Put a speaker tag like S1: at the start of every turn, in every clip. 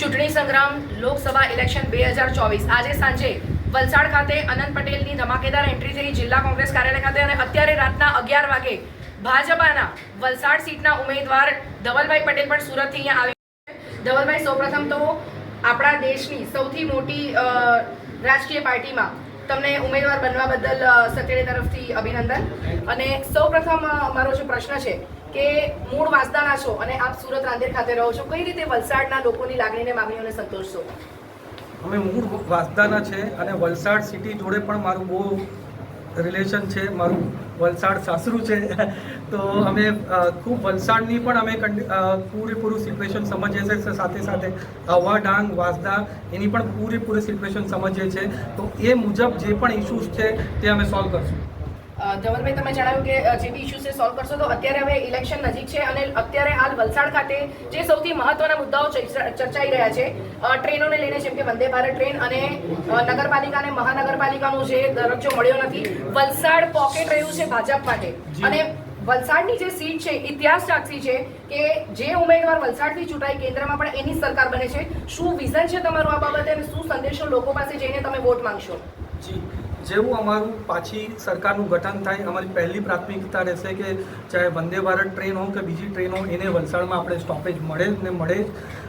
S1: ચૂંટણી સંગ્રામ લોકસભા ઇલેક્શન બે હજાર ચોવીસ આજે સાંજે વલસાડ ખાતે અનંત પટેલની ધમાકેદાર એન્ટ્રી થઈ જિલ્લા કોંગ્રેસ કાર્યાલય ખાતે અને અત્યારે રાતના અગિયાર વાગે ભાજપાના વલસાડ સીટના ઉમેદવાર ધવલભાઈ પટેલ પણ સુરતથી અહીંયા આવી. ધવલભાઈ, સૌપ્રથમ તો આપણા દેશની સૌથી મોટી રાજકીય પાર્ટીમાં તમને ઉમેદવાર બનવા બદલ સત્યની તરફથી અભિનંદન અને સૌપ્રથમ મારો જે પ્રશ્ન છે કે મૂળ વાસદાના છો અને આપ સુરત રાંદેર ખાતે રહો છો, કઈ રીતે વલસાડના લોકોની લાગણીને માંગણીઓને સંતોષશો?
S2: અમે મૂળ વાસદાના છે અને વલસાડ સિટી જોડે પણ મારું બહુ રિલેશન છે, મારું વલસાડ સાસરું છે. તો અમે ખૂબ વલસાડની પણ અમે પૂરેપૂરું સિચ્યુએશન સમજીએ છીએ. સાથે સાથે હવા ડાંગ, વાસદા, એની પણ પૂરેપૂરી સિચ્યુએશન સમજીએ છીએ. તો એ મુજબ જે પણ ઇશ્યુઝ છે તે અમે સોલ્વ કરશું.
S1: ધવલભાઈ તમે જણાવ્યું કે જે બી ઇસ્યુ છે સોલ્વ કરશો તો અત્યારે હવે ઇલેક્શન નજીક છે અને અત્યારે હાલ વલસાડ ખાતે જે સૌથી મહત્વના મુદ્દાઓ ચર્ચાઈ રહ્યા છે ટ્રેનોને લઈને જેમ કે વંદે ભારત ટ્રેન અને નગરપાલિકા અને મહાનગરપાલિકાનો જે દરજ્જો મળ્યો નથી વલસાડ પોકેટ રહ્યું છે ભાજપ માટે. અને વલસાડની જે સીટ છે ઇતિહાસ સાક્ષી છે કે જે ઉમેદવાર વલસાડથી ચૂંટાઈ કેન્દ્રમાં પણ એની સરકાર બને છે. શું વિઝન છે તમારું આ બાબતે અને શું સંદેશો લોકો પાસે જઈને તમે વોટ માંગશો?
S2: જી. જેવું અમારું પાછી સરકારનું ગઠન થાય, અમારી પહેલી પ્રાથમિકતા રહેશે કે ચાહે વંદે ભારત ટ્રેન હોય કે બીજી ટ્રેન હોય એને વલસાડમાં આપણે સ્ટોપેજ મળે ને મળે જ.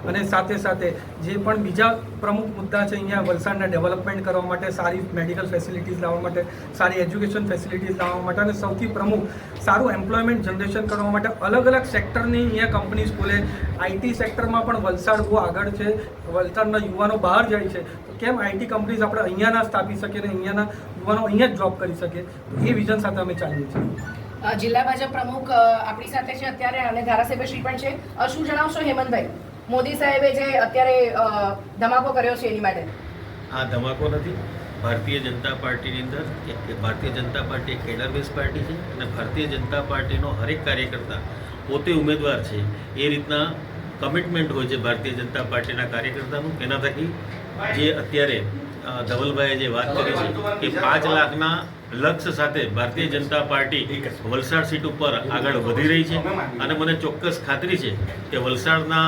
S2: અને સાથે સાથે જે પણ બીજા પ્રમુખ મુદ્દા છે, અહીંયા વલસાડના ડેવલપમેન્ટ કરવા માટે, સારી મેડિકલ ફેસિલિટીઝ લાવવા માટે, સારી એજ્યુકેશન ફેસિલિટીઝ લાવવા માટે અને સૌથી પ્રમુખ સારું એમ્પ્લોયમેન્ટ જનરેશન કરવા માટે અલગ અલગ સેક્ટરની અહીંયા કંપનીઝ ખુલે આઈટી સેક્ટરમાં પણ વલસાડ બહુ આગળ છે. વલસાડના યુવાનો બહાર જાય છે. તો કેમ આઈટી કંપનીઝ આપણે અહીંયાના સ્થાપી શકીએ ને અહીંયાના યુવાનો અહીંયા જ જોબ કરી શકે. તો એ વિઝન સાથે અમે ચાલીએ છીએ.
S1: જિલ્લા ભાજપ પ્રમુખ આપણી સાથે છે અત્યારે અને ધારાસભ્ય શ્રી પણ છે. શું જણાવશો હેમંતભાઈ? મોદી સાહેબે જે અત્યારે ધમાકો કર્યો છે એની માટે.
S3: આ ધમાકો નથી. ભારતીય જનતા પાર્ટીની અંદર ભારતીય જનતા પાર્ટી એક કેડર બેઝ પાર્ટી છે અને ભારતીય જનતા પાર્ટીનો હરેક કાર્યકર્તા પોતે ઉમેદવાર છે. એ રીતના કમિટમેન્ટ હોય છે ભારતીય જનતા પાર્ટીના કાર્યકર્તાનું એના થકી જે અત્યારે ધવલભાઈએ જે વાત કરી છે કે પાંચ લાખના લક્ષ્ય સાથે ભારતીય જનતા પાર્ટી વલસાડ સીટ ઉપર આગળ વધી રહી છે. અને મને ચોક્કસ ખાતરી છે કે વલસાડના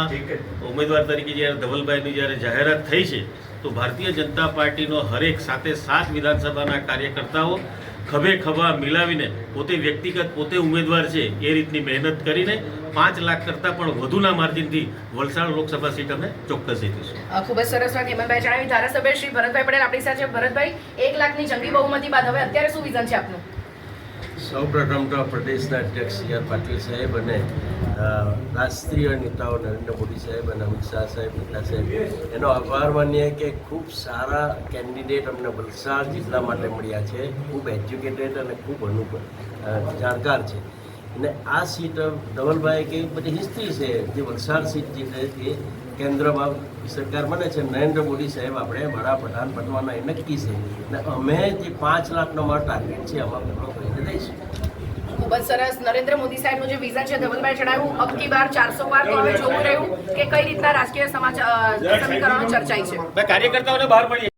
S3: ઉમેદવાર તરીકે જ્યારે ધવલભાઈની જ્યારે જાહેરાત થઈ છે, તો ભારતીય જનતા પાર્ટીનો હરેક સાથે સાત વિધાનસભાના કાર્યકર્તાઓ ખભે ખભા મિલાવીને પોતે વ્યક્તિગત પોતે ઉમેદવાર છે એ રીતની મહેનત કરીને પાંચ લાખ કરતાં પણ વધુના માર્જિનથી વલસાડ લોકસભા સીટ અમે ચોક્કસ જીતીશું.
S1: ખૂબ જ સરસ વાત હેમંતભાઈ જણાવી ધારાસભ્ય શ્રી ભરતભાઈ પટેલ, આપણી સાથે ભરતભાઈ, એક લાખની જંગી બહુમતી બાદ હવે અત્યારે શું વિઝન છે આપનું?
S4: સૌપ્રથમ તો પ્રદેશના અધ્યક્ષ સી આર પાટીલ સાહેબ અને રાષ્ટ્રીય નેતાઓ નરેન્દ્ર મોદી સાહેબ અને અમિત શાહ સાહેબ નડ્ડા સાહેબ. એનો આભાર માનીએ કે ખૂબ સારા કેન્ડિડેટ અમને વલસાડ જિલ્લા માટે મળ્યા છે. ખૂબ એજ્યુકેટેડ અને ખૂબ અનુભવ જાણકાર છે. અને આ સીટ ધવલભાઈ કે બધી હિસ્ટ્રી છે. જે વલસાડ સીટ જે છે કેન્દ્રમાં સરકાર બને છે નરેન્દ્ર મોદી સાહેબ આપણે વડાપ્રધાન બનવાના એ નક્કી છે. અને અમે જે પાંચ લાખનો મારો ટાર્ગેટ છે અમે પૂરો કરીને દઈશું.
S1: ખૂબ જ સરસ. નરેન્દ્ર મોદી સાહેબનું જે વિઝન છે ધવલભાઈ જણાવ્યું અબકી બાર ચારસો પાર તો હવે જોવું રહ્યું કે કઈ રીતના રાજકીય સમાચાર સમીકરણો ચર્ચાઈ છે.
S3: કાર્યકર્તાઓને બહાર પડીએ